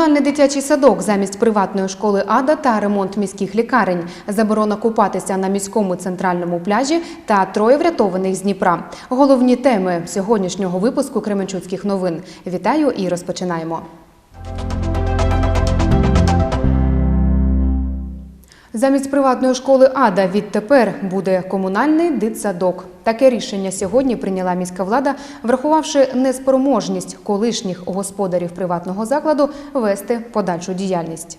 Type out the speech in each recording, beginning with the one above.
Комунальний дитячий садок замість приватної школи АДА та ремонт міських лікарень, заборона купатися на міському центральному пляжі та троє врятованих з Дніпра. Головні теми сьогоднішнього випуску Кременчуцьких новин. Вітаю і розпочинаємо. Замість приватної школи АДА відтепер буде комунальний дитсадок. Таке рішення сьогодні прийняла міська влада, врахувавши неспроможність колишніх господарів приватного закладу вести подальшу діяльність.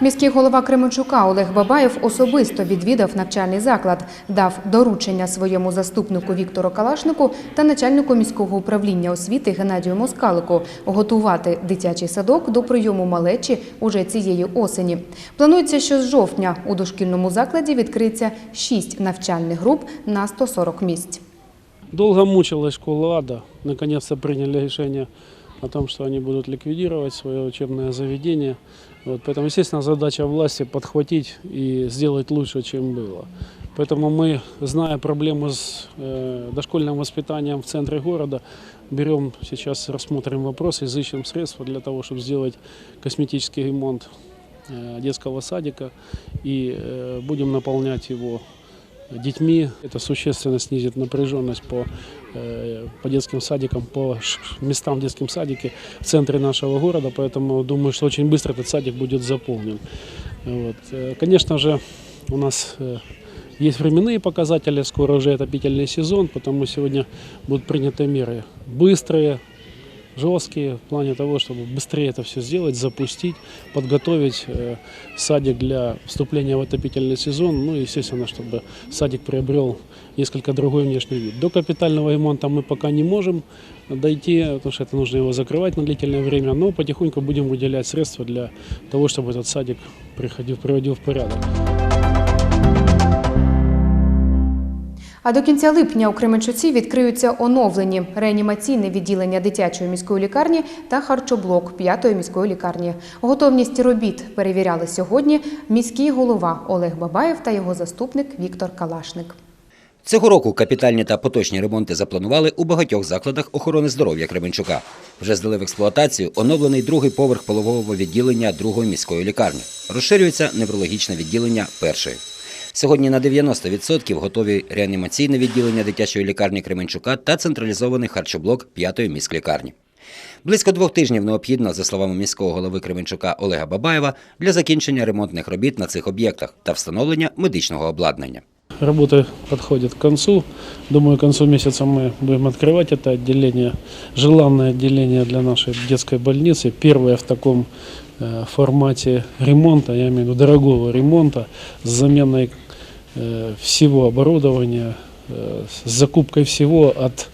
Міський голова Кременчука Олег Бабаєв особисто відвідав навчальний заклад, дав доручення своєму заступнику Віктору Калашнику та начальнику міського управління освіти Геннадію Москалику готувати дитячий садок до прийому малечі уже цієї осені. Планується, що з жовтня у дошкільному закладі відкриється шість навчальних груп на 140 місць. Долго мучилась школа АДА. Наконец-то приняли решение о том, что они будут ликвидировать свое учебное заведение. Вот, поэтому, естественно, задача власти подхватить и сделать лучше, чем было. Поэтому мы, зная проблему с э, дошкольным воспитанием в центре города, берем сейчас, рассмотрим вопрос, изыщем средства для того, чтобы сделать косметический ремонт э, детского садика и э, будем наполнять его детьми. Это существенно снизит напряженность по, э, по детским садикам, по ш- местам в детском садике в центре нашего города. Поэтому думаю, что очень быстро этот садик будет заполнен. Вот. Э, Конечно же, у нас э, есть временные показатели, скоро уже отопительный сезон, потому сегодня будут приняты меры быстрые, жесткие в плане того, чтобы быстрее это все сделать, запустить, подготовить э, садик для вступления в отопительный сезон, ну и, естественно, чтобы садик приобрел несколько другой внешний вид. До капитального ремонта мы пока не можем дойти, потому что это нужно его закрывать на длительное время, но потихоньку будем выделять средства для того, чтобы этот садик приходил, приводил в порядок. А до кінця липня у Кременчуці відкриються оновлені реанімаційне відділення дитячої міської лікарні та харчоблок п'ятої міської лікарні. Готовність робіт перевіряли сьогодні міський голова Олег Бабаєв та його заступник Віктор Калашник. Цього року капітальні та поточні ремонти запланували у багатьох закладах охорони здоров'я Кременчука. Вже здали в експлуатацію оновлений другий поверх полового відділення другої міської лікарні. Розширюється неврологічне відділення першої. Сьогодні на 90% готові реанімаційне відділення дитячої лікарні Кременчука та централізований харчоблок п'ятої міськлікарні. Близько двох тижнів необхідно, за словами міського голови Кременчука Олега Бабаєва, для закінчення ремонтних робіт на цих об'єктах та встановлення медичного обладнання. Работы подходят к концу. Думаю, к концу месяца мы будем открывать это отделение. Желанное отделение для нашей детской больницы. Первое в таком э, формате ремонта, я имею в виду дорогого ремонта, с заменой э, всего оборудования, э, с закупкой всего от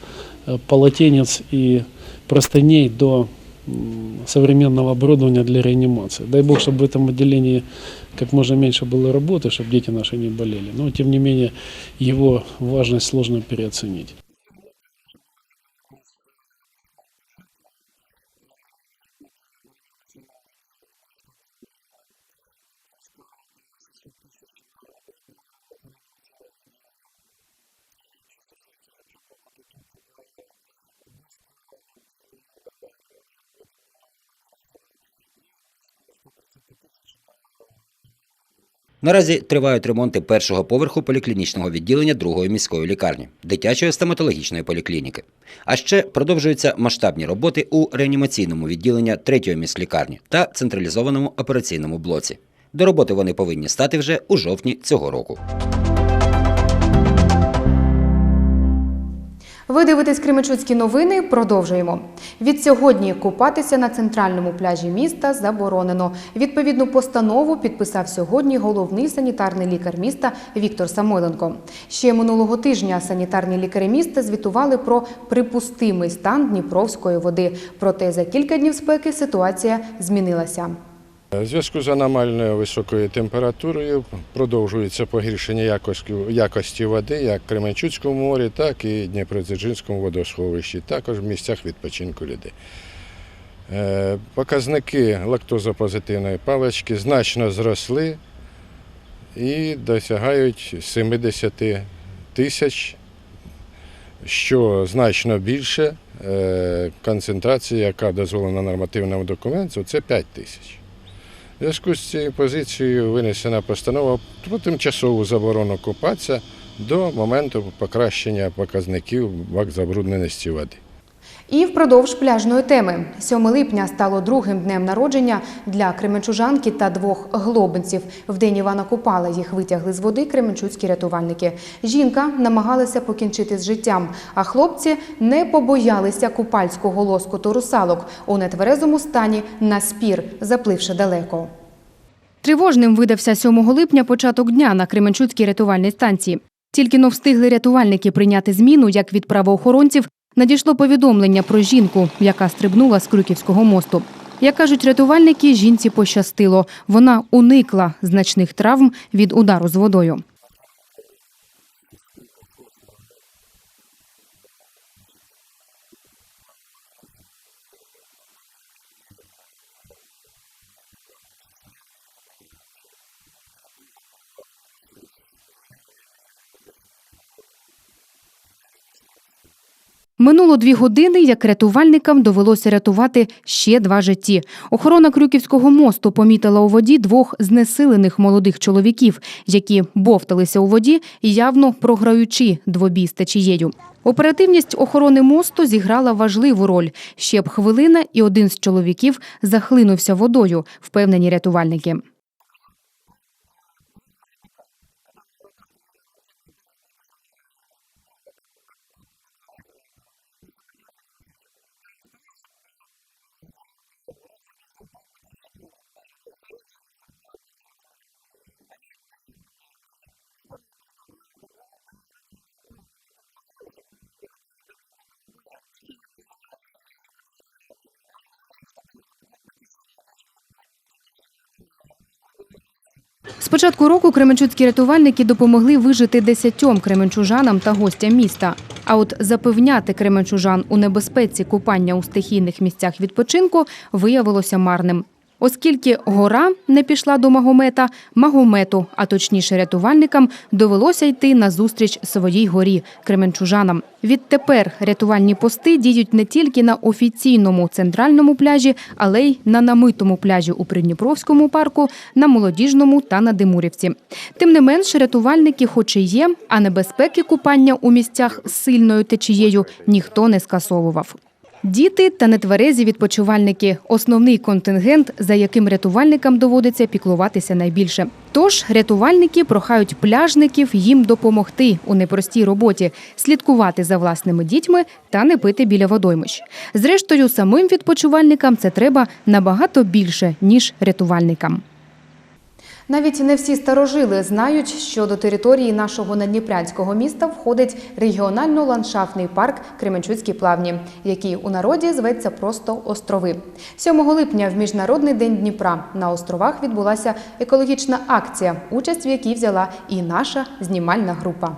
э, полотенец и простыней до м, современного оборудования для реанимации. Дай бог, чтобы в этом отделении как можно меньше было работы, чтобы дети наши не болели. Но, тем не менее, его важность сложно переоценить. Наразі тривають ремонти першого поверху поліклінічного відділення другої міської лікарні, дитячої стоматологічної поліклініки. А ще продовжуються масштабні роботи у реанімаційному відділенні третьої міськлікарні та централізованому операційному блоці. До роботи вони повинні стати вже у жовтні цього року. Ви дивитесь Кременчуцькі новини. Продовжуємо. Від сьогодні купатися на центральному пляжі міста заборонено. Відповідну постанову підписав сьогодні головний санітарний лікар міста Віктор Самойленко. Ще минулого тижня санітарні лікарі міста звітували про припустимий стан Дніпровської води. Проте за кілька днів спеки ситуація змінилася. У зв'язку з аномальною високою температурою продовжується погіршення якості, води як в Кременчуцькому морі, так і Дніпродзержинському водосховищі, також в місцях відпочинку людей. Е, Показники лактозопозитивної палички значно зросли і досягають 70 тисяч, що значно більше е, концентрація, яка дозволена нормативному документу, це 5 тисяч. Зв'язку з цією позицією винесена постанова про тимчасову заборону купатися до моменту покращення показників бак забрудненості води. І впродовж пляжної теми 7 липня стало другим днем народження для кременчужанки та двох глобинців. В день Івана Купала їх витягли з води кременчуцькі рятувальники. Жінка намагалася покінчити з життям, а хлопці не побоялися купальського лоскоту русалок у нетверезому стані на спір, запливши далеко. Тривожним видався 7 липня початок дня на Кременчуцькій рятувальній станції. Тільки но встигли рятувальники прийняти зміну, як від правоохоронців надійшло повідомлення про жінку, яка стрибнула з Крюківського мосту. Як кажуть рятувальники, жінці пощастило. Вона уникла значних травм від удару з водою. Минуло дві години, як рятувальникам довелося рятувати ще два житті. Охорона Крюківського мосту помітила у воді двох знесилених молодих чоловіків, які бовталися у воді, явно програючи двобій з течією. Оперативність охорони мосту зіграла важливу роль. Ще б хвилина, і один з чоловіків захлинувся водою, впевнені рятувальники. З початку року кременчуцькі рятувальники допомогли вижити десятьом кременчужанам та гостям міста. А от запевняти кременчужан у небезпеці купання у стихійних місцях відпочинку виявилося марним. Оскільки гора не пішла до Магомета, Магомету, а точніше рятувальникам, довелося йти на зустріч своїй горі кременчужанам. Відтепер рятувальні пости діють не тільки на офіційному центральному пляжі, але й на намитому пляжі у Придніпровському парку, на молодіжному та на Димурівці. Тим не менш, рятувальники, хоч і є, а небезпеки купання у місцях з сильною течією ніхто не скасовував. Діти та нетверезі відпочивальники основний контингент, за яким рятувальникам доводиться піклуватися найбільше. Тож рятувальники прохають пляжників їм допомогти у непростій роботі, слідкувати за власними дітьми та не пити біля водоймищ. Зрештою, самим відпочивальникам це треба набагато більше ніж рятувальникам. Навіть не всі старожили знають, що до території нашого надніпрянського міста входить регіонально-ландшафтний парк Кременчуцькі плавні, який у народі зветься просто острови. 7 липня в міжнародний день Дніпра на островах відбулася екологічна акція, участь в якій взяла і наша знімальна група.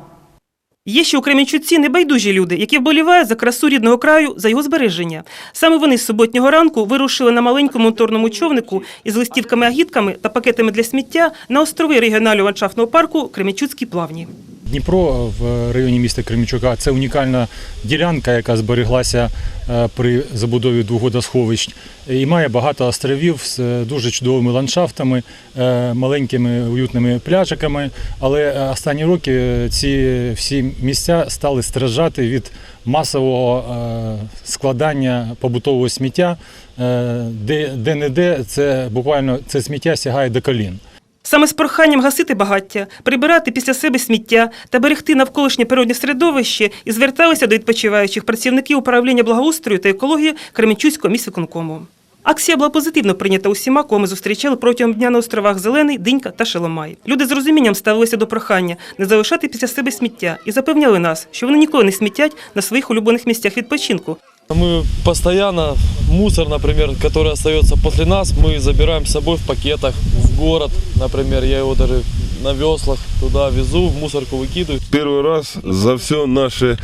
Є ще у Кременчуці небайдужі люди, які вболівають за красу рідного краю, за його збереження. Саме вони з суботнього ранку вирушили на маленькому моторному човнику із листівками-агітками та пакетами для сміття на острови регіонального ландшафтного парку Кременчуцькі плавні. Дніпро в районі міста Кременчука це унікальна ділянка, яка збереглася е, при забудові двох водосховищ і має багато островів з е, дуже чудовими ландшафтами, е, маленькими уютними пляжиками. Але останні роки ці всі місця стали страждати від масового складання побутового сміття, е, де, де не де це буквально це сміття сягає до колін. Саме з проханням гасити багаття, прибирати після себе сміття та берегти навколишнє природне середовище і зверталися до відпочиваючих працівників управління благоустрою та екології Кременчуцького міськвиконкому. Акція була позитивно прийнята усіма, кого ми зустрічали протягом дня на островах Зелений, Динька та Шеломай. Люди з розумінням ставилися до прохання не залишати після себе сміття і запевняли нас, що вони ніколи не смітять на своїх улюблених місцях відпочинку, Мы постоянно мусор, например, который остается после нас, мы забираем с собой в пакетах в город, например, я его даже на веслах туда везу, в мусорку выкидываю. Первый раз за все наше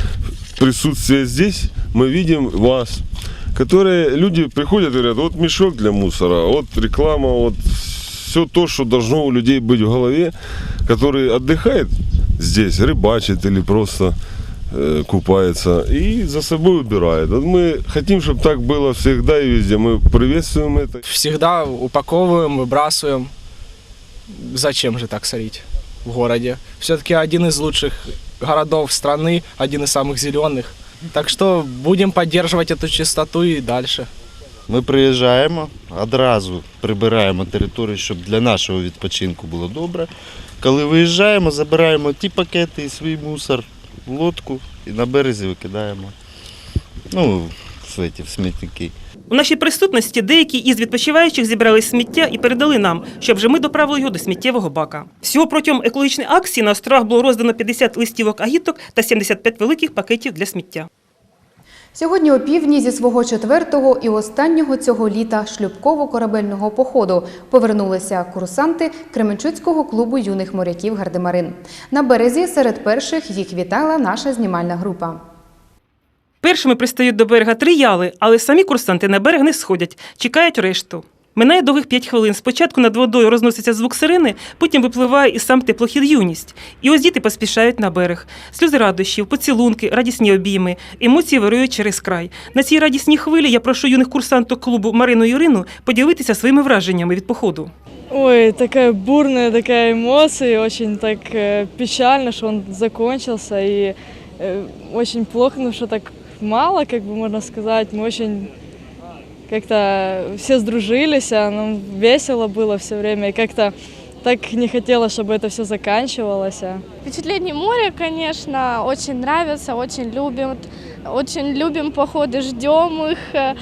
присутствие здесь мы видим вас, которые люди приходят и говорят, вот мешок для мусора, вот реклама, вот все то, что должно у людей быть в голове, который отдыхает здесь, рыбачит или просто купается и за собой убирает. Вот мы хотим, чтобы так было всегда и везде. Мы приветствуем это. Всегда упаковываем, выбрасываем. Зачем же так сорить в городе? Все-таки один из лучших городов страны, один из самых зеленых. Так что будем поддерживать эту чистоту и дальше. Ми приїжджаємо, одразу прибираємо територію, щоб для нашого відпочинку було добре. Коли виїжджаємо, забираємо ті пакети і свій мусор в лодку і на березі викидаємо. Ну, в смітники. У нашій присутності деякі із відпочиваючих зібрали сміття і передали нам, щоб вже ми доправили його до сміттєвого бака. Всього протягом екологічної акції на островах було роздано 50 листівок агіток та 75 великих пакетів для сміття. Сьогодні опівдні зі свого четвертого і останнього цього літа шлюбково-корабельного походу повернулися курсанти Кременчуцького клубу юних моряків Гардемарин. На березі серед перших їх вітала наша знімальна група. Першими пристають до берега три яли, але самі курсанти на берег не сходять, чекають решту. Минає довгих п'ять хвилин. Спочатку над водою розноситься звук сирени, потім випливає і сам теплохід юність. І ось діти поспішають на берег. Сльози радощів, поцілунки, радісні обійми, емоції вирують через край. На цій радісній хвилі я прошу юних курсанток клубу Марину і Ірину поділитися своїми враженнями від походу. Ой, такая бурная такая эмоция, очень так э, печально, что он закончился, и э, очень плохо, ну что так мало, как бы можно сказать. Мы очень как-то все сдружились, а нам весело было все время, и как-то так не хотелось, чтобы это все заканчивалось. а. Впечатление моря, конечно, очень нравится, очень любим. Очень любим походы, ждем их, э,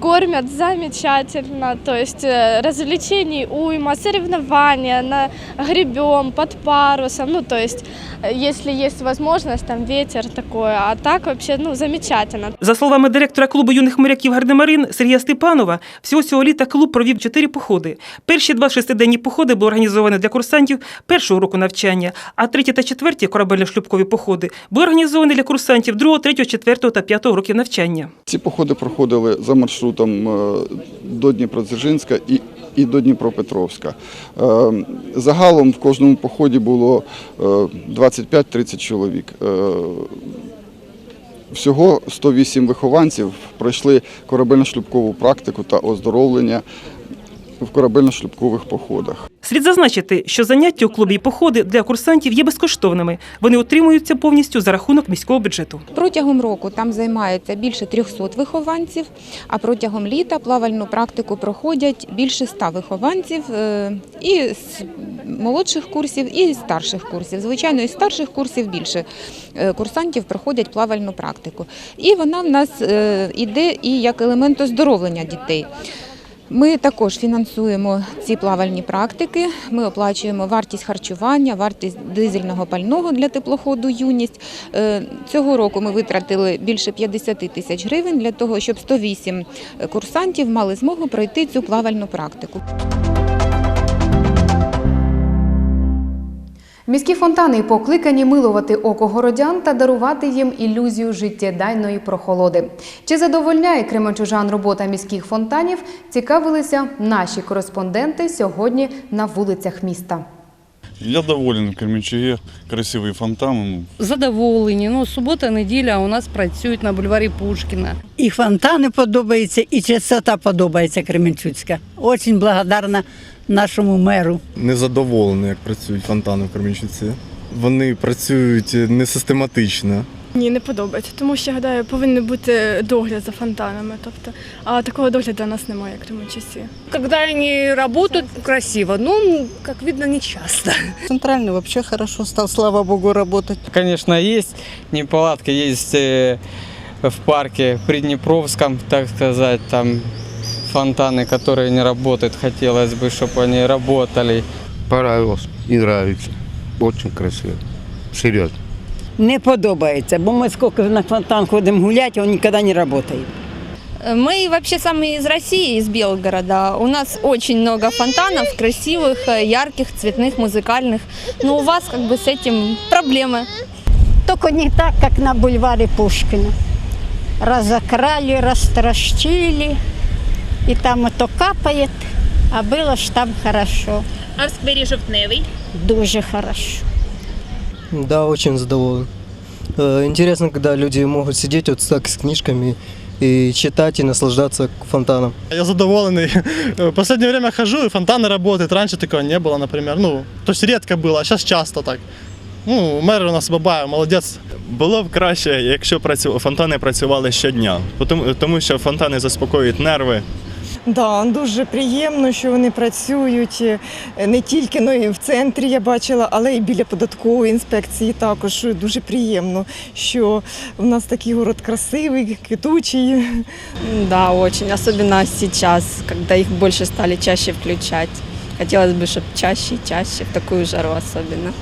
кормят замечательно. То есть э, развлечений уйма, соревнования, на гребем, под парусом. Ну, то есть, э, если есть возможность, там ветер такой. А так вообще, ну, замечательно. За словами директора клубу юних моряків Гардемарин Сергія Степанова, всього цього літа клуб провів чотири походи. Перші два шестиденні походи були організовані для курсантів першого року навчання, а треті та четверті корабельно-шлюбкові походи були організовані для курсантів другого, третього, четвертого та п'ятого років навчання. Ці походи проходили за маршрутом е, до Дніпродзержинська і, і до Дніпропетровська. Е, Загалом в кожному поході було е, 25-30 чоловік. Е, Всього 108 вихованців пройшли корабельно-шлюбкову практику та оздоровлення в корабельно-шлюбкових походах. Слід зазначити, що заняття у клубі і походи для курсантів є безкоштовними. Вони утримуються повністю за рахунок міського бюджету. Протягом року там займається більше 300 вихованців, а протягом літа плавальну практику проходять більше 100 вихованців е, і з молодших курсів, і з старших курсів. Звичайно, із старших курсів більше е, курсантів проходять плавальну практику. І вона в нас е, іде і як елемент оздоровлення дітей. Ми також фінансуємо ці плавальні практики. Ми оплачуємо вартість харчування, вартість дизельного пального для теплоходу юність. Е, Цього року ми витратили більше 50 тисяч гривень для того, щоб 108 курсантів мали змогу пройти цю плавальну практику. Міські фонтани покликані милувати око городян та дарувати їм ілюзію життєдайної прохолоди. Чи задовольняє кременчужан робота міських фонтанів? Цікавилися наші кореспонденти сьогодні на вулицях міста. Я доволен Кременчуге, красивий фонтан. Задоволені. Ну, субота, неділя у нас працюють на бульварі Пушкіна. І фонтани подобаються, і чистота подобається Кременчуцька. Очень благодарна нашому меру. Незадоволений, як працюють фонтани в Кременчуці. Вони працюють несистематично. Ні, не подобається, тому що гадаю, повинен бути догляд за фонтанами. Тобто, а такого догляду у нас немає, як в часі. Когда они работают красиво, ну, как видно, не часто. Центральный вообще хорошо стал, слава богу, работать. Конечно, есть неполадки, есть э, в парке Приднепровском, так сказать, там фонтаны, которые не работают. Хотелось бы, чтобы они работали. Понравилось і нравится. Очень красиво. Серйозно. Не подобається, бо ми скільки на фонтан ходимо гуляти, він ніколи не працює. Мы вообще сами из России, из Белгорода. У нас очень много фонтанов, красивых, э, ярких, цветных, музыкальных. Но у вас как бы с этим проблемы. Только не так, как на бульваре Пушкина. Разокрали, растращили, и там это капает, а было ж там хорошо. А в сквері Жовтневий? Дуже хорошо. Да, очень задоволений. Э, Интересно, когда люди могут сидеть вот так с книжками и читать и наслаждаться фонтаном. Я задоволенный. В последнее время хожу, и фонтаны работают. Раньше такого не было, например. Ну, то есть редко было, а сейчас часто так. Ну, мер у нас Бабаєв, молодець. Було б краще, якщо працю... фонтани працювали щодня, тому, тому що фонтани заспокоюють нерви. Да, дуже приємно, що вони працюють е, не тільки ну, і в центрі я бачила, але й біля податкової інспекції також дуже приємно, що в нас такий город красивий, квітучий. Да, очень. Особенно сейчас, когда их больше стали чаще включать. Хотелось бы, чтобы чаще и чаще, в такую жару особенно.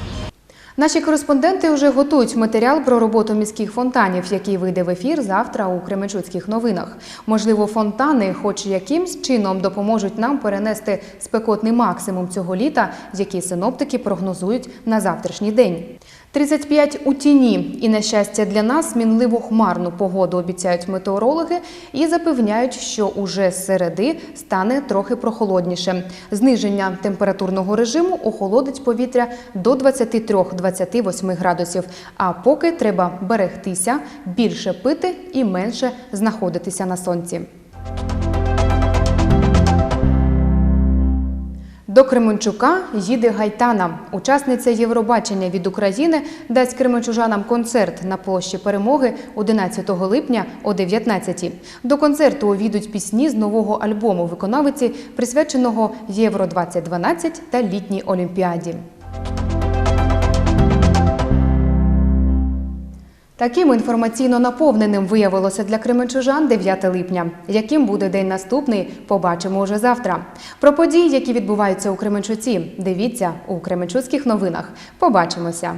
Наші кореспонденти вже готують матеріал про роботу міських фонтанів, який вийде в ефір завтра у Кременчуцьких новинах. Можливо, фонтани, хоч якимсь чином, допоможуть нам перенести спекотний максимум цього літа, який синоптики прогнозують на завтрашній день. 35 у тіні і на щастя для нас мінливо хмарну погоду обіцяють метеорологи і запевняють, що уже з середи стане трохи прохолодніше. Зниження температурного режиму охолодить повітря до 23-28 градусів. А поки треба берегтися, більше пити і менше знаходитися на сонці. До Кременчука їде Гайтана. Учасниця Євробачення від України дасть кременчужанам концерт на площі Перемоги 11 липня о 19 До концерту увійдуть пісні з нового альбому виконавиці, присвяченого Євро 2012 та літній олімпіаді. Таким інформаційно наповненим виявилося для кременчужан 9 липня. Яким буде день наступний, побачимо уже завтра. Про події, які відбуваються у Кременчуці, дивіться у Кременчуцьких новинах. Побачимося.